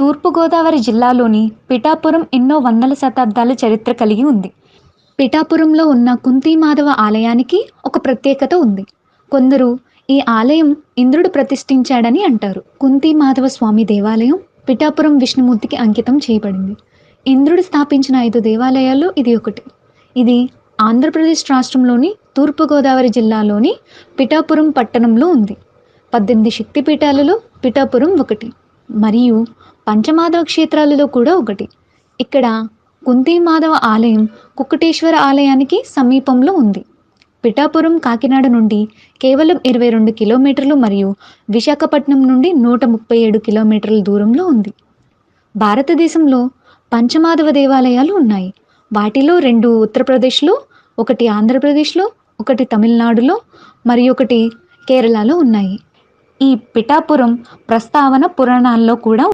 తూర్పుగోదావరి జిల్లాలోని పిఠాపురం ఎన్నో వందల శతాబ్దాల చరిత్ర కలిగి ఉంది. పిఠాపురంలో ఉన్న కుంతీమాధవ ఆలయానికి ఒక ప్రత్యేకత ఉంది. కొందరు ఈ ఆలయం ఇంద్రుడు ప్రతిష్ఠించాడని అంటారు. కుంతీమాధవ స్వామి దేవాలయం పిఠాపురం విష్ణుమూర్తికి అంకితం చేయబడింది. ఇంద్రుడు స్థాపించిన ఐదు దేవాలయాల్లో ఇది ఒకటి. ఇది ఆంధ్రప్రదేశ్ రాష్ట్రంలోని తూర్పుగోదావరి జిల్లాలోని పిఠాపురం పట్టణంలో ఉంది. పద్దెనిమిది శక్తిపీఠాలలో పిఠాపురం ఒకటి. మరియు పంచమాధవ క్షేత్రాలలో కూడా ఒకటి. ఇక్కడ కుంతీమాధవ ఆలయం కుక్కటేశ్వర ఆలయానికి సమీపంలో ఉంది. పిఠాపురం కాకినాడ నుండి కేవలం ఇరవై రెండు కిలోమీటర్లు మరియు విశాఖపట్నం నుండి నూట ముప్పై ఏడు కిలోమీటర్ల దూరంలో ఉంది. భారతదేశంలో పంచమాధవ దేవాలయాలు ఉన్నాయి. వాటిలో రెండు ఉత్తరప్రదేశ్లో ఒకటి ఆంధ్రప్రదేశ్లో ఒకటి తమిళనాడులో మరి ఒకటి కేరళలో ఉన్నాయి. ఈ పిఠాపురం ప్రస్తావన పురాణాల్లో కూడా